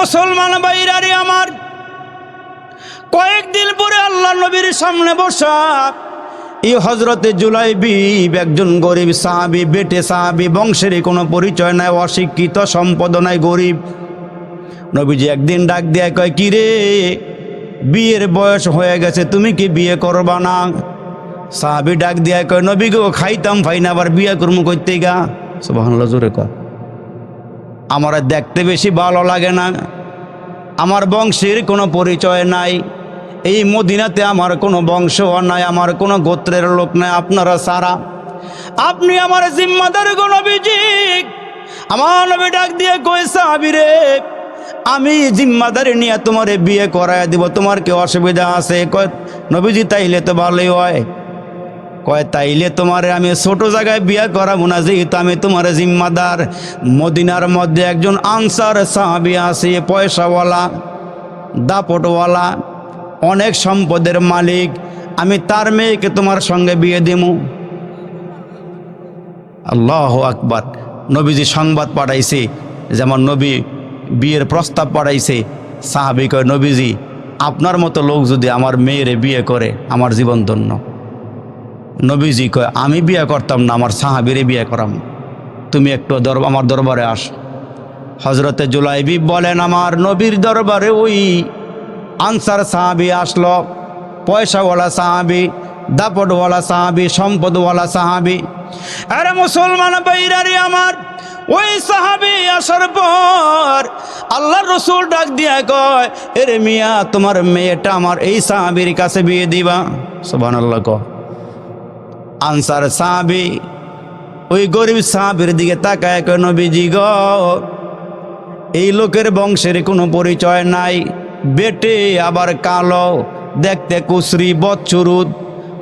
মুসলমান বাইরারে আমার। কয়েকদিন পরে আল্লাহ নবীর সামনে বসা। এই হজরতে জুলাইবি একজন গরিব সাহাবি, বেটে সাহাবি, বংশেরই কোনো পরিচয় নাই, অশিক্ষিত, সম্পদ নাই, গরিব। নবীজি একদিন ডাক দিয়ে কয়, কি রে? বিয়ের বয়স হয়ে গেছে, তুমি কি বিয়ে করবা না? সাহাবি ডাক দিয়ে কয়, নবী গো, খাইতাম ফাই না আবার বিয়ে করব করতে গা? সুবহানাল্লাহ, জোরে কয়। আমার দেখতে বেশি ভালো লাগে না। আমার বংশের কোনো পরিচয় নাই। এই মদিনাতে আমার কোনো বংশ নাই, আমার কোনো গোত্রের লোক নাই, আপনারা সারা। আপনি আমার জিম্মাদার নবীজি। আমার নবী ডাক দিয়ে কইসা আবিরে আমি জিম্মাদারি নিয়ে তোমারে বিয়ে করায় দিব, তোমার কি অসুবিধা আছে? নবীজি, তাইলে তো ভালোই হয়। কয়, তাইলে তোমারে আমি ছোট জায়গায় বিয়ে করাবো না, যেহেতু আমি তোমার জিম্মাদার। মদিনার মধ্যে একজন আনসার সাহাবি আছে, পয়সাওয়ালা, দাপটওয়ালা, অনেক সম্পদের মালিক। আমি তার মেয়েকে তোমার সঙ্গে বিয়ে দেব আল্লাহ আকবার। নবীজি সংবাদ পাঠাইছে, যেমন নবী বিয়ের প্রস্তাব পাঠাইছে। সাহাবি কয়, নবীজি, আপনার মতো লোক যদি আমার মেয়েরে বিয়ে করে, আমার জীবন ধন্য। নবীজি কয়, আমি বিয়ে করতাম না, আমার সাহাবিরে বিয়ে করাম। তুমি একটু দর আমার দরবারে আস। হজরতে জুলাইবি বলেন, আমার নবীর দরবারে ওই আনসার সাহাবি আসলো, পয়সাওয়ালা সাহাবি, দাপটওয়ালা সাহাবি, সম্পদওয়ালা সাহাবি। আরে মুসলমান বাইরারি আমার, ওই সাহাবি আসার পর আল্লাহ রসুল ডাক দিয়া কয়, এরে মিয়া, তোমার মেয়েটা আমার এই সাহাবির কাছে বিয়ে দিবা? সোবান আল্লাহ কয়। আনসার সাহাবি, ওই গরিব সাহাবির দিকে তাকায় কেন নবীজি গ, এই লোকের বংশের কোনো পরিচয় নাই। বেটে আবার কালো, দেখতে কুশ্রী বচ্চুরুদ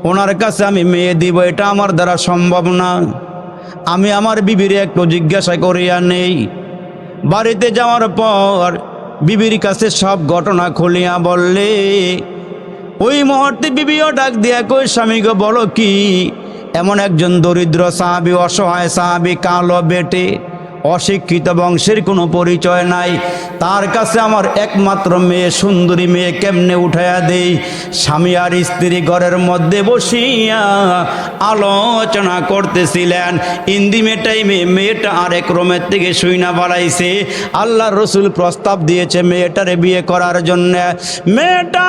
ওনার কাছে আমি মেয়ে দিব, এটা আমার দ্বারা সম্ভব না। আমি আমার বিবির একটু জিজ্ঞাসা করিয়া নেই। বাড়িতে যাওয়ার পর বিবির কাছে সব ঘটনা খুলিয়া বললে, ওই মুহূর্তে বিবিও ডাক দিয়া কই স্বামীকে বলো কি? এমন একজন দরিদ্র সাহাবি, অসহায় সাহাবি, কালো বেটে, অশিক্ষিত বংশের কোনো পরিচয় নাই। তার কাছে আমার একমাত্র মেয়ে, সুন্দরী মেয়ে কেমনে উঠাইয়া দেই? স্বামী আর স্ত্রী ঘরের মধ্যে বসিয়া আলোচনা করতেছিলেন। ইন্দিমে টাইমে মেয়েটা আরেক রোমের থেকে শুইনা বাড়াইছে আল্লাহ রসুল প্রস্তাব দিয়েছে মেয়েটারে বিয়ে করার জন্য। মেয়েটা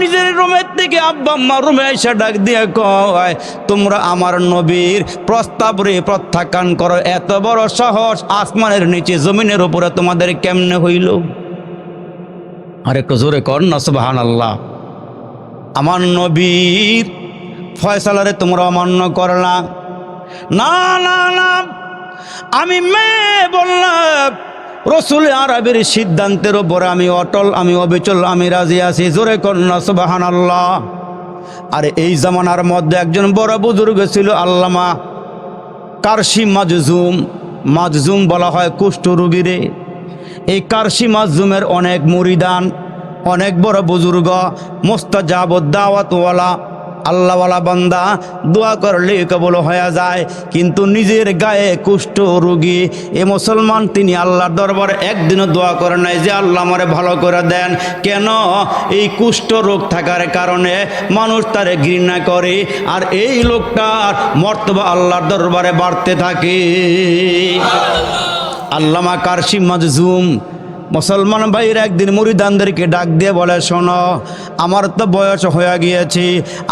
নিজের রুমের থেকে আব্বা আম্মা রুমে এসে ডাক দিয়ে কয়, তোমরা আমার নবীর প্রস্তাব রে প্রত্যাখ্যান করো। এত বড় সহজ আসমানের নিচে জমিনের উপরে তোমাদের কেমনে হইল? আর একটু জোরে কর না সুবাহান আল্লাহ আমার নবীর ফয়সালারে তোমরা অমান্য করলা না না না। আমি মেয়ে বললাম রসুল আরবের সিদ্ধান্তের ওপরে আমি অটল, আমি অবিচল, আমি রাজি আছি। জোরে কন্যা সুবাহান আল্লাহ আর এই জামানার মধ্যে একজন বড় বুজুর্গ ছিল আল্লামা কারশি মাজুম মাজুম বলা হয় কুষ্ঠ রুগীরে। এই কারশি মাজুমের অনেক মুরিদান, অনেক বড় বুজুর্গ মোস্তাজাব দাওয়াতওয়ালা আল্লাহওয়ালা বান্দা দোয়া করলে কবল হয়ে যায়। কিন্তু নিজের গায়ে কুষ্ঠ রোগী, এ মুসলমান তিনি আল্লাহর দরবারে একদিনও দোয়া করে নাই যে আল্লাহ আমারে ভালো করে দেন। কেন? এই কুষ্ঠ রোগ থাকার কারণে মানুষ তারে ঘৃণা করে আর এই লোকটার মর্তবা আল্লাহর দরবারে বাড়তে থাকে। আল্লামা কারশি মাজুম মুসলমান ভাইয়ের একদিন মুরিদানদেরকে ডাক দিয়ে বলে, শোনো, আমার তো বয়স হয়ে গিয়েছে,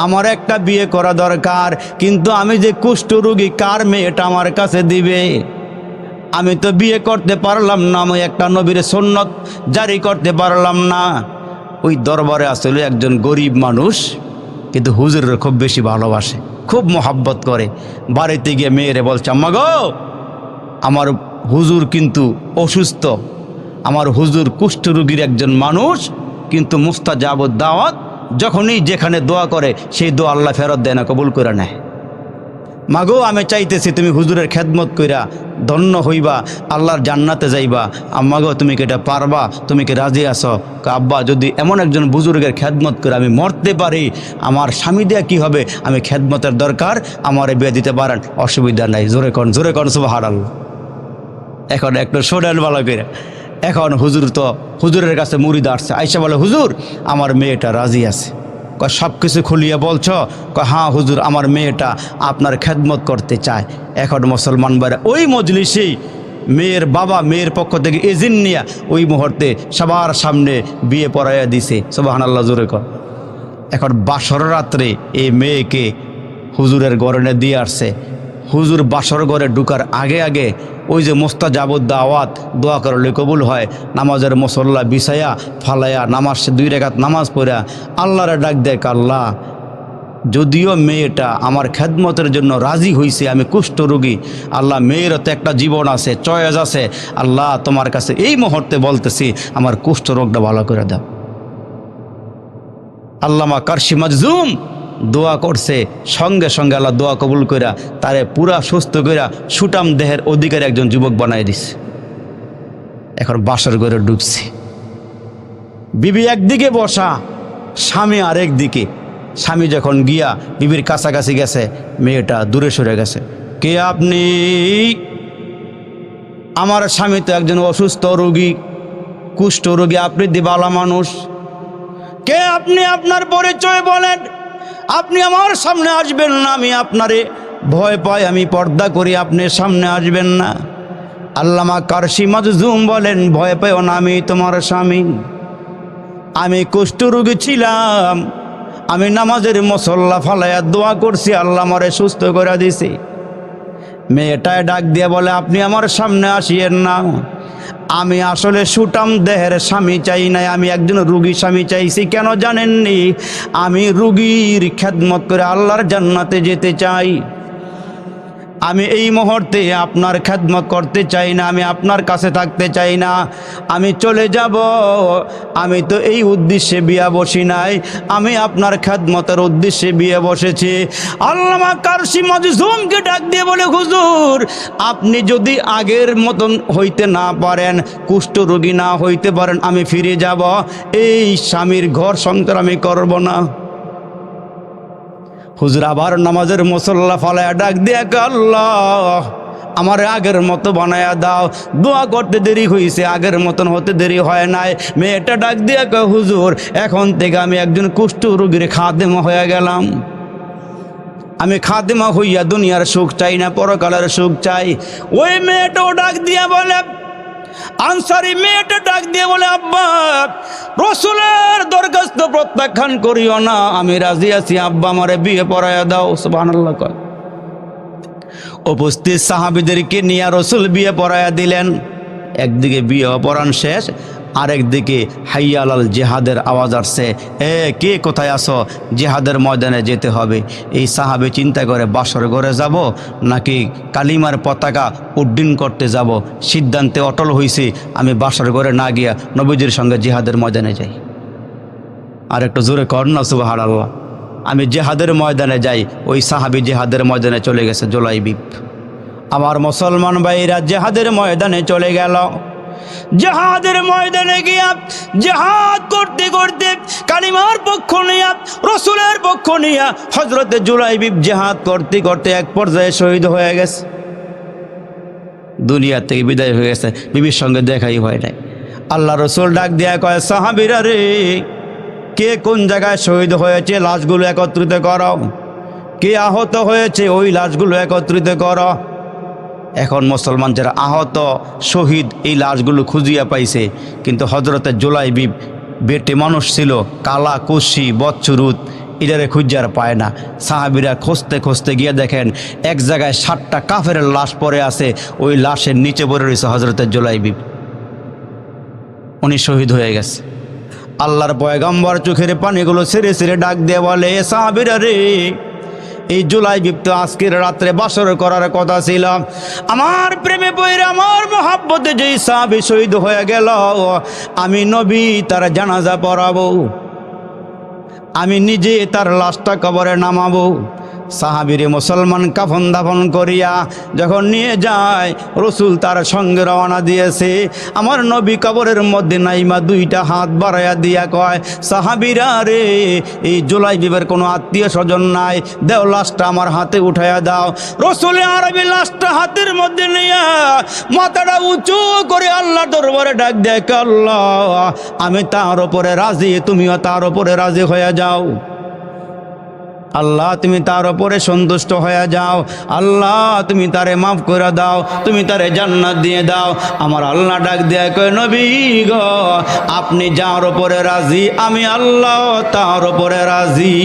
আমার একটা বিয়ে করা দরকার, কিন্তু আমি যে কুষ্ঠ রুগী, কার মেয়েটা আমার কাছে দিবে? আমি তো বিয়ে করতে পারলাম না, আমি একটা নবীর সন্ন্যত জারি করতে পারলাম না। ওই দরবারে আসলে একজন গরিব মানুষ, কিন্তু হুজুরের খুব বেশি ভালোবাসে, খুব মোহাব্বত করে। বাড়িতে গিয়ে মেয়েরে বলছে, আম্মা গো, আমার হুজুর কিন্তু অসুস্থ আমার হুজুর কুষ্ঠরোগীর একজন মানুষ, কিন্তু মুস্তাজাবত দাওয়াত যখনই যেখানে দোয়া করে, সেই দোয়া আল্লাহ ফেরত দেয় না, কবুল করে নেয়। মাগো, আমি চাইতেছি তুমি হুজুরের খেদমত কইরা ধন্য হইবা, আল্লাহর জান্নাতে যাইবা। আম্মাগো তুমি কি এটা পারবা? তুমি কি রাজি আসো আব্বা, যদি এমন একজন বুজুর্গের খেদমত করে আমি মরতে পারি, আমার স্বামী দেয়া কি হবে? আমি খেদমতের দরকার, আমার বিয়ে দিতে পারেন, অসুবিধা নাই। জোরে কন জোরে কন সুবাহ হারাল এখন একটু শোনেন ভালো করে। এখন হুজুর তো হুজুরের কাছে মুড়িদ আসছে। আইসা বলে, হুজুর, আমার মেয়েটা রাজি আছে। কয় সব কিছু খুলিয়ে বলছ? কয় হ্যাঁ হুজুর, আমার মেয়েটা আপনার খেদমত করতে চায়। এখন মুসলমান বাইরে ওই মজলিসেই মেয়ের বাবা, মেয়ের পক্ষ থেকে এজেন্ট নিয়ে ওই মুহূর্তে সবার সামনে বিয়ে পড়াইয়া দিছে। সোবাহান আল্লাহ জোরে কর এখন বাসর রাত্রে এই মেয়েকে হুজুরের গরনে দিয়ে আসছে। হুজুর বাসর ঘরে ঢুকার আগে আগে ওই যে মোস্তা জাবুদ দাওয়াত দোয়া করলে কবুল হয়, নামাজের মসল্লা বিছাইয়া ফালাইয়া নামাজ দুই রেখাত নামাজ পড়া, আল্লাহরে ডাক দেখ আল্লাহ, যদিও মেয়েটা আমার খেদমতের জন্য রাজি হইছে, আমি কুষ্ঠ রোগী, আল্লাহ মেয়েরও তো একটা জীবন আছে, চয়েস আছে, আল্লাহ তোমার কাছে এই মুহূর্তে বলতেছি, আমার কুষ্ঠ রোগটা ভালো করে দাও। আল্লামা কার্শি মাজজুম দোয়া করছে, সঙ্গে সঙ্গে আল্লাহ দোয়া কবুল কইরা তারে পুরা সুস্থ কইরা সুটাম দেহের অধিকারী একজন যুবক বানাই দিছে। এখন বাসর ঘরে ডুবছে বিবি একদিকে বসা, স্বামী আরেক দিকে। স্বামী যখন গিয়া বিবির কাছাকাছি গেছে, মেয়েটা দূরে সরে গেছে। কে আপনি? আমার স্বামী তো একজন অসুস্থ রোগী, কুষ্ঠ রোগী, আপনি দিবালা মানুষ। কে আপনি? আপনার পরিচয় বলেন। আপনি আমার সামনে আসবেন না, আমি আপনারে ভয় পাই, আমি পর্দা করি, আপনি সামনে আসবেন না। আল্লামা কারসি মাজুম বলেন, ভয় পেও না, আমি তোমার স্বামী। আমি কুষ্ঠরোগী ছিলাম, আমি নামাজের মসল্লা ফালাইয়া দোয়া করছি, আল্লাহ আমারে সুস্থ করে দিছি। মেয়েটায় ডাক দিয়ে বলে, আপনি আমার সামনে আসিয়েন না। আমি আসলে সুটাম দেহের স্বামী চাই নাই, আমি একজন রুগী স্বামী চাইছি, কেন জানেননি? আমি রুগীর খেদমত করে আল্লাহর জান্নাতে যেতে চাই। আমি এই মুহূর্তে আপনার খেদমত করতে চাই না, আমি আপনার কাছে থাকতে চাই না। আমি চলে যাব, আমি তো এই উদ্দেশ্যে বিয়া বসি নাই, আমি আপনার খেদমতের উদ্দেশ্যে বিয়ে বসেছি। আল্লামা কারসি মজুমকে ডাক দিয়ে বলে, হুজুর, আপনি যদি আগের মতন হইতে না পারেন, কুষ্ঠ রোগী না হইতে পারেন, আমি ফিরে যাব। এই স্বামীর ঘর সংসার আমি করব না। হুজুর আবার নামাজের মুসল্লা ফালায়া ডাক দিয়ে আল্লাহ? আমার আগের মতো বানায়া দাও। দোয়া করতে দেরি হয়েছে আগের মতন হতে দেরি হয় নাই। মেয়েটা ডাক দিয়ে কয়, হুজুর এখন থেকে আমি একজন কুষ্ঠ রোগীর খাদেমা হয়ে গেলাম। আমি খাদেমা হইয়া দুনিয়ার সুখ চাই না পরকালের সুখ চাই। ওই মেয়েটাও ডাক দিয়ে বলে আনসারি মেয়েটা ডাক দিয়ে বলে, আব্বা, রসুলের দরখাস্ত প্রত্যাখ্যান করিও না। আমি রাজি আছি, আব্বা আমারে বিয়ে পড়াইয়া দাও। সুবহানাল্লাহ উপস্থিত সাহাবিদেরকে নিয়ে রসুল বিয়ে পড়াইয়া দিলেন। একদিকে বিয়ে অপরাণ শেষ আরেকদিকে হাইয়ালাল জেহাদের আওয়াজ আসছে, এ, কে কোথায় আসো জেহাদের ময়দানে যেতে হবে। এই সাহাবে চিন্তা করে, বাসর ঘরে যাব নাকি কালিমার পতাকা উড্ডীন করতে যাব? সিদ্ধান্তে অটল হইছি, আমি বাসর ঘরে না গিয়া নবীজির সঙ্গে জেহাদের ময়দানে যাই। আর একটু জোরে কর না সুবাহার আল্লাহ আমি জেহাদের ময়দানে যাই। ওই সাহাবি জেহাদের ময়দানে চলে গেছে জোলাই বিপ আমার মুসলমান ভাইরা জেহাদের ময়দানে চলে গেল। জেহাদের ময়দানে গিয়া জেহাদ করতে করতে কালিমার পক্ষ নিয়া, রসুলের পক্ষ নিয়া হজরতে জুলাই বিপ জেহাদ করতে করতে এক পর্যায়ে শহীদ হয়ে গেছে। দুনিয়া থেকে বিদায় হয়ে গেছে, বিবির সঙ্গে দেখাই হয় নাই। আল্লাহ রসুল ডাক দেয়া কয়, সাহাবিরা রে, কে কোন জায়গায় শহীদ হয়েছে? লাশগুলো একত্রিত করো। কে আহত হয়েছে? ওই লাশগুলো একত্রিত করো। এখন মুসলমান যারা আহত, শহীদ এই লাশগুলো খুঁজিয়া পাইছে, কিন্তু হজরতের জোলাই বিপ বেটে মানুষ ছিল, কালা, কুশি বচ্চুরুত এটারে খুঁজার পায় না। সাহাবিরা খুঁজতে খুঁজতে গিয়ে দেখেন, এক জায়গায় ষাটটা কাফের লাশ পড়ে আছে, ওই লাশের নিচে পড়ে রয়েছে হজরতের জোলাই বিপ উনি শহীদ হয়ে গেছে। আল্লাহর পয়গম্বর চোখের পানিগুলো ছেড়ে ছেড়ে ডাক দিয়ে বলে, "এ রে এই জুলাই বিপ্ত আজকের রাত্রে বাসর করার কথা ছিল। আমার প্রেমে বইরে আমার মহাব্বতে যে সাহাবি শহীদ হয়ে গেল, আমি নবী তার জানাজা পড়াবো। আমি নিজে তার লাশটা কবরে নামাবো। সাহাবিরে মুসলমান কাফন দাফন করিয়া যখন নিয়ে যায়, রসুল তার সঙ্গে রওনা দিয়েছে। আমার নবী কবরের মধ্যে নাইমা দুইটা হাত বাড়াইয়া দিয়া কয়, সাহাবিরা রে, এই জুলাই বিবের কোনো আত্মীয় স্বজন নাই, দেও লাশটা আমার হাতে উঠাইয়া দাও। রসুল আরবি লাশটা হাতের মধ্যে নিয়ে মাথাটা উঁচু করে আল্লাহ দরবারে ডাক দেয় আল্লাহ, আমি তার ওপরে রাজি, তুমিও তার ওপরে রাজি হয়ে যাও। আল্লাহ, তুমি তার ওপরে সন্তুষ্ট হয়ে যাও। আল্লাহ, তুমি তারে মাফ করে দাও, তুমি তারে জান্নাত দিয়ে দাও। আমার আল্লাহ ডাক দিয়ে, কয়, নবী গ, আপনি যার ওপরে রাজি, আমি আল্লাহ তার ওপরে রাজি।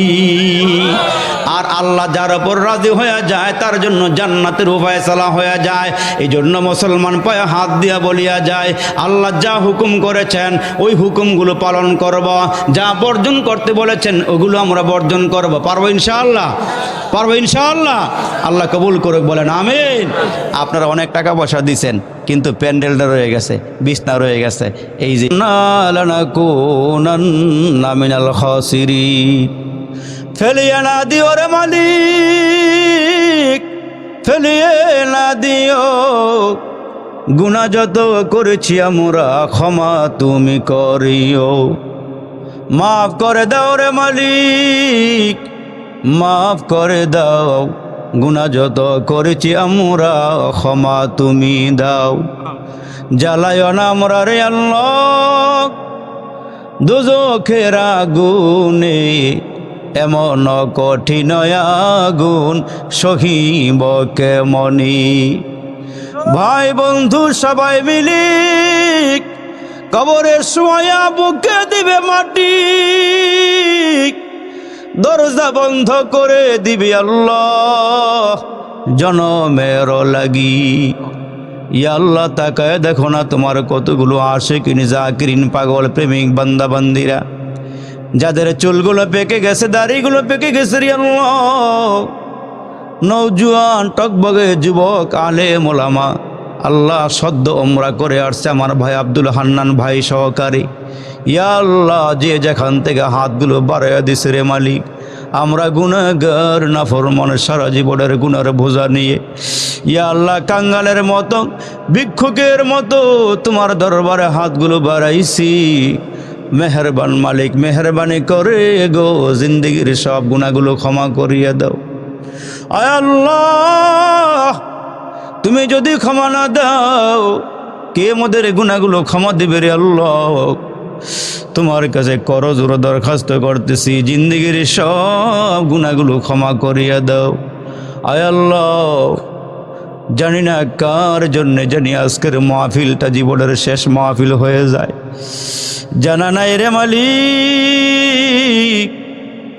আর আল্লাহ যার ওপর রাজি হয়ে যায়, তার জন্য জান্নাতের উপায় চালা হয়ে যায়। এই জন্য মুসলমান পায়ে হাত দিয়া বলিয়া যায়, আল্লাহ যা হুকুম করেছেন, ওই হুকুমগুলো পালন করব। যা বর্জন করতে বলেছেন, ওগুলো আমরা বর্জন করব। পারব ইনশাআল্লাহ। পারব ইনশাআল্লাহ? আল্লাহ কবুল করুক, বলেন আমিন। আপনারা অনেক টাকা পয়সা দিছেন, কিন্তু প্যান্ডেলটা রয়ে গেছে, বিছনা রয়ে গেছে। এই যে নামিনাল খসিরি ফেলিয়ে না দিও রে মালিক, ফেলিয়ে না দিও। গুণা যত করেছি আমরা, ক্ষমা তুমি করিও। মাফ করে দাও রে মালিক মাফ করে দাও। গুণা যত করেছি আমরা, ক্ষমা তুমি দাও। জ্বালায় না আমরা রে আল্লাহ। দুজখের আগুনে, এমন কঠিন আগুন সহিব কেমনি? ভাই বন্ধু, সবাই মিলি কবরের সময় বুকে দিবে মাটি। দরজা বন্ধ করে দিবি আল্লাহ। জনমের লাগি। আল্লাহ, তাকায় দেখো না তোমার কতগুলো আসে কিনি জাকিরিন পাগল, প্রেমিক বান্দা বান্দিরা যাদের চুলগুলো পেকে গেছে, দাড়িগুলো পেকে গেছে রে আল্লাহ। নৌজুয়ান টকবগে যুবক আলে মোলামা আল্লাহ সদ্য ওমরা করে আসছে আমার ভাই আব্দুল হান্নান ভাই সহকারী। ইয়া আল্লাহ, যে যেখান থেকে হাতগুলো বাড়াইয়া দিছে রে মালিক, আমরা গুণাগার নাফরমান সারা জীবনের গুণার বোঝা নিয়ে। ইয়া আল্লাহ, কাঙ্গালের মতো, ভিক্ষুকের মতো তোমার দরবারে হাতগুলো বাড়াইছি। মেহরবান মালিক, মেহরবানি করে গো, জিন্দগির সব গুণাগুলো ক্ষমা করিয়ে দাও। আয় আল্লাহ! তুমি যদি ক্ষমা না দাও, কে মোদের গুণাগুলো ক্ষমা দেবে রে আল্লাহ? তোমার কাছে করজোর দরখাস্ত করতেছি, জিন্দগির সব গুণাগুলো ক্ষমা করিয়া দাও। আয় আল্লাহ, জানি না কার জন্যে জানি আজকের মাহফিলটা জীবনের শেষ মাহফিল হয়ে যায়। জানা নাই রে মালিক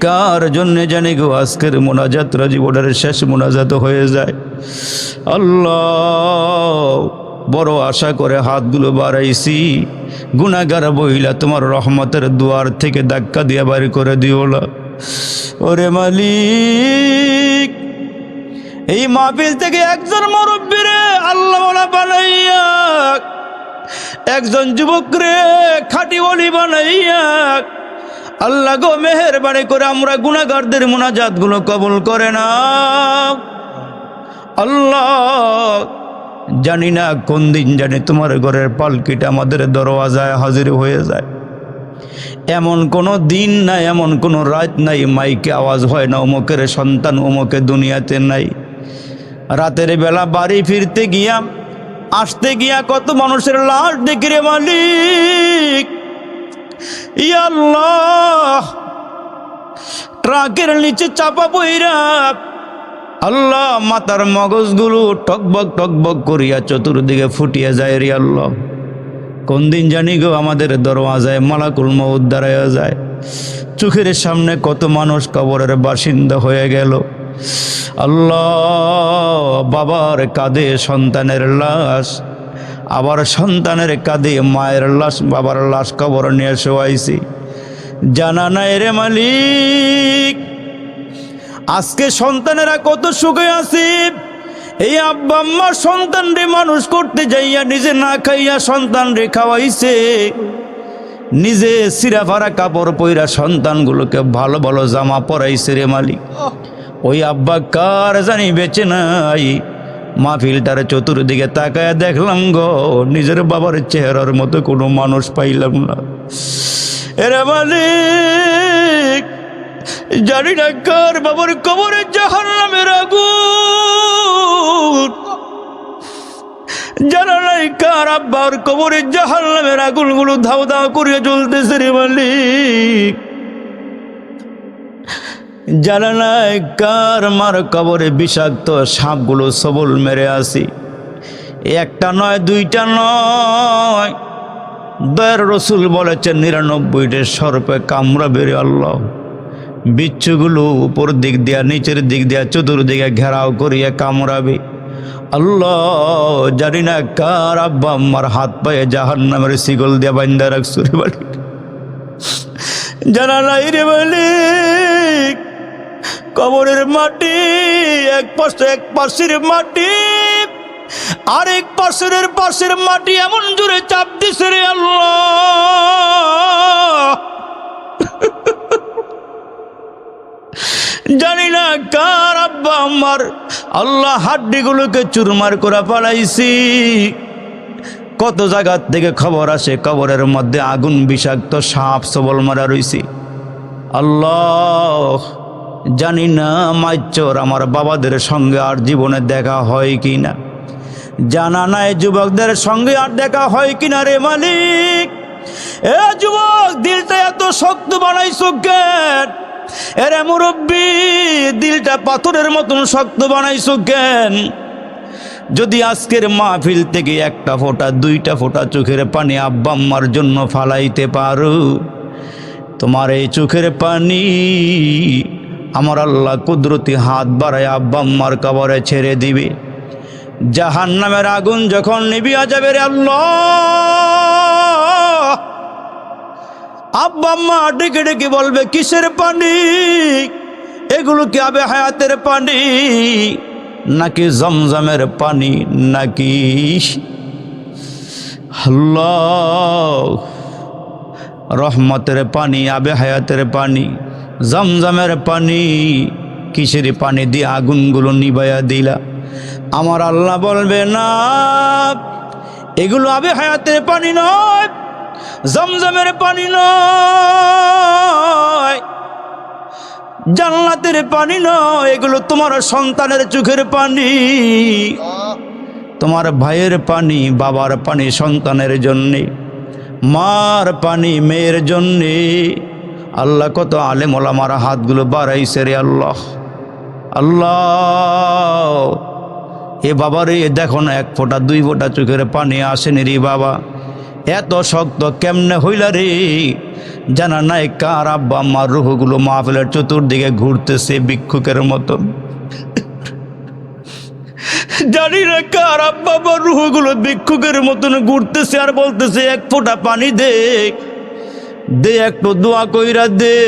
কার জন্যে জানি গো, আজকের মোনাজাতরা জীবনের শেষ মোনাজাত হয়ে যায়। আল্লাহ, বড় আশা করে হাতগুলো বাড়াইছি। গুণাগার বহিলা, তোমার রহমতের দুয়ার থেকে ধাক্কা দিয়ে বাড়ি করে দিওলা ওরে মালিক, এই মাহফিল থেকে একজন মুরব্বী রে আল্লাহ বানাইয়া, একজন যুবক রে খাটি বলি বানাইয়া আল্লাহ গো মেহেরবানি করে আমরা গুণাগারদের মোনাজাতগুলো কবল করে না আল্লাহ, জানি না কোন দিন জানি তোমার ঘরের পালকিটা আমাদের দরওয়াজায় হাজির হয়ে যায়। এমন কোনো দিন নাই, এমন কোনো রাত নাই, মাইকে আওয়াজ হয় না, অমুকের সন্তান অমুকে দুনিয়াতে নাই। রাতের বেলা বাড়ি ফিরতে গিয়া, আসতে গিয়া কত মানুষের লাশ দেখি রে মালিক। ট্রাকের নিচে চাপা বইরা আল্লাহ মাতার মগজগুলো টকবক টকবক করিয়া চতুর্দিকে ফুটিয়া যায় রে আল্লাহ। কোন দিন জানি গো আমাদের দরওয়াজায় মালাকুল মৌদ দাঁড়াইয়া যায়। চোখের সামনে কত মানুষ কবরের বাসিন্দা হয়ে গেল। আল্লাহ বাবার কাঁধে সন্তানের লাশ আবার সন্তানের কাঁধে মায়ের লাশ, বাবার লাশ কবর নিয়ে শোয়াইছি। জানা নাই রে মালিক, আজকে সন্তানেরা কত সুখে আছে। এই আব্বা আম্মার সন্তান রে মানুষ করতে যাইয়া নিজে না খাইয়া সন্তান রে খাওয়াইছে। নিজে সিরা ভাড়া কাপড় পইরা সন্তানগুলোকে ভালো ভালো জামা পরাইছে রে মালিক। ওই আব্বা কার জানি বেঁচে নাই। মাহফিলটার চতুর্দিকে তাকায় দেখলাম গো, নিজের বাবার চেহারার মতো কোনো মানুষ পাইলাম না। এরা মালিক, জানি না কার বাবার কবরে জাহান নামের আগুন। জানা নাই কার আব্বার কবরে জাহান নামের আগুনগুলো ধাও ধাও করিয়া চলতেছে রে মালিক। জানা নাই কার মার কবরে বিষাক্ত সাপগুলো সবল মেরে আসি। একটা নয়, দুইটা নয়। দয়ের রসুল বলেছেন, নিরানব্বইটা সর্পে কামড়া বেরে আল্লাহ। বিচ্ছুগুলো উপর দিক দিয়া, নিচের দিক দিয়া, চতুর্দিকে ঘেরাও করিয়া কামড়াবে। আল্লাহ, জানি না কার আব্বা আম্মার হাত পায়ে জাহান নামের শিকল দিয়া বান্দা রাখছো রে বাড়ি জানা রে কবরের মাটি, এক পাশে এক পাশের মাটি, আরেক পাশের পাশের মাটি এমন জোরে চাপ দিছে রে আল্লাহ। জানি না কার আব্বা আমার আল্লাহ হাড্ডিগুলোকে চুরমার করে পালাইছি কত জায়গার থেকে খবর আসে, কবরের মধ্যে আগুন বিষাক্ত সাপ সবল মারা রইছি। আল্লাহ। জানি না মাইচর আমার বাবাদের সঙ্গে আর জীবনে দেখা হয় কি না জানা নাই যুবকদের সঙ্গে আর দেখা হয় কি না রে মালিক। এ যুবক, দিলটা এত শক্ত বানাইছো কেন? এরে মুরব্বী, দিলটা পাথরের মতন শক্ত বানাইছো কেন? যদি আজকের মাহফিল থেকে একটা ফোঁটা, দুইটা ফোঁটা চোখের পানি আব্বা আম্মার জন্য ফালাইতে পারো, তোমার এই চোখের পানি আমার আল্লাহ কুদরতি হাত বাড়ায় আব্বা আম্মার কবরে ছেড়ে দিবে। জাহান নামের আগুন যখন নিবিয়া যাবে রে আল্লাহ। আব্বা আম্মা ডেকে ডেকে বলবে, কিসের পানি? এগুলো কি আবে হায়াতের পানি? নাকি জমজমের পানি? নাকি আল্লাহ, রহমতের পানি, আবে হায়াতের পানি? জমজমের পানি, কিসের পানি দিয়ে আগুনগুলো নিবাইয়া দিলা? আমার আল্লাহ বলবে, না, এগুলো আবে হায়াতের পানি নয়, জমজমের পানি নয়, জান্নাতের পানি নয়, এগুলো তোমার সন্তানের চোখের পানি, তোমার ভাইয়ের পানি, বাবার পানি সন্তানের জন্যে, মার পানি, মেয়ের জন্যে আল্লাহ কত আলেম ওলামার হাতগুলো বাড়াইছে রে আল্লাহ। আল্লাহ, এ বাবারে দেখো না, এক ফোঁটা, দুই ফোঁটা চোখের পানি আসেনি রে বাবা। এত শক্ত কেমনে হইলা রে? জানা নাই কার আব্বা আমার রুহগুলো মাহফিলের চতুর্দিকে ঘুরতেছে ভিক্ষুকের মতো জানি না কার আব্বা আমার রুহগুলো ভিক্ষুকের মতন ঘুরতেছে আর বলতেছে, এক ফোঁটা পানি দে। দে একটু দোয়া কইরা দে।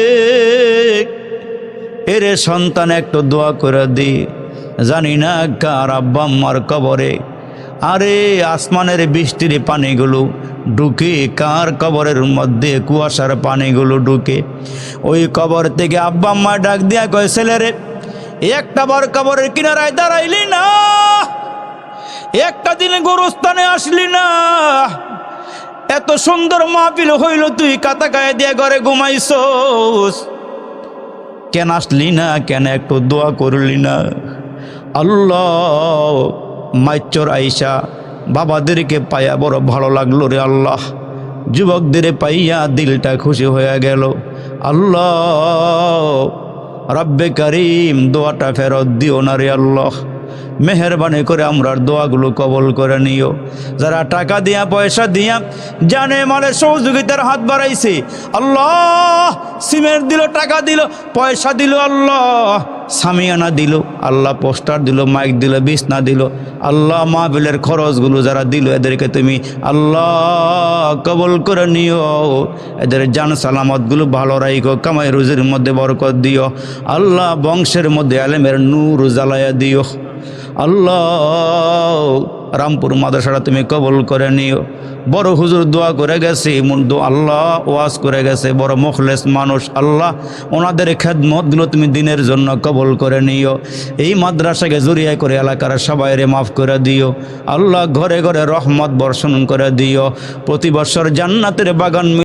এরে সন্তান, একটু দোয়া করে দি। জানি না কার আব্বা আম্মার কবরে। আরে, আসমানের বৃষ্টির পানিগুলো ঢুকে কার কবরের মধ্যে কুয়াশার পানিগুলো ঢুকে? ওই কবর থেকে আব্বা আম্মা ডাক দিয়া কয়, ছেলেরে, একটা বার কবরের কিনারায় দাঁড়াইলি না। একটা দিনে গোরস্থানে আসলি না। এত সুন্দর মাহফিল হইল, তুই কাতা গায়ে দিয়ে ঘরে ঘুমাইছস। কেন আসলি না? কেন একটু দোয়া করলি না? আল্লাহ মাইচর আইসা বাবাদেরকে পাইয়া বড় ভালো লাগল রে আল্লাহ। যুবকদের পাইয়া দিলটা খুশি হয়ে গেল। আল্লাহ, রব্বে করিম, দোয়াটা ফেরত দিও না রে আল্লাহ। মেহরবানি করে আমরার দোয়াগুলো কবল করে নিও। যারা টাকা দিয়া, পয়সা দিয়া জানে মালের সহযোগিতার হাত বাড়াইছে, আল্লাহ সিমেন্ট দিল, টাকা দিল, পয়সা দিল, আল্লাহ সামিয়ানা দিল, আল্লাহ পোস্টার দিল, মাইক দিল, বিছনা দিল, আল্লাহ মাহবিলের খরচগুলো যারা দিল, এদেরকে তুমি আল্লাহ কবল করে নিও। এদের জান সালামতগুলো ভালো রাইখো, কামাই রুজির মধ্যে বরকত দিও। আল্লাহ বংশের মধ্যে আলেমের নূর জ্বালায়া দিও। আল্লাহ, রামপুর মাদ্রাসাটা তুমি কবল করে নিও। বড় হুজুর দোয়া করে গেছে মুন্ডু আল্লাহ ওয়াজ করে গেছে, বড় মুখলেস মানুষ, আল্লাহ ওনাদের খেদমতগুলো তুমি দিনের জন্য কবল করে নিও। এই মাদ্রাসাকে জড়িয়ে করে এলাকার সবাইরে মাফ করে দিও। আল্লাহ ঘরে ঘরে রহমত বর্ষণ করে দিও। প্রতি বছর জান্নাতের বাগান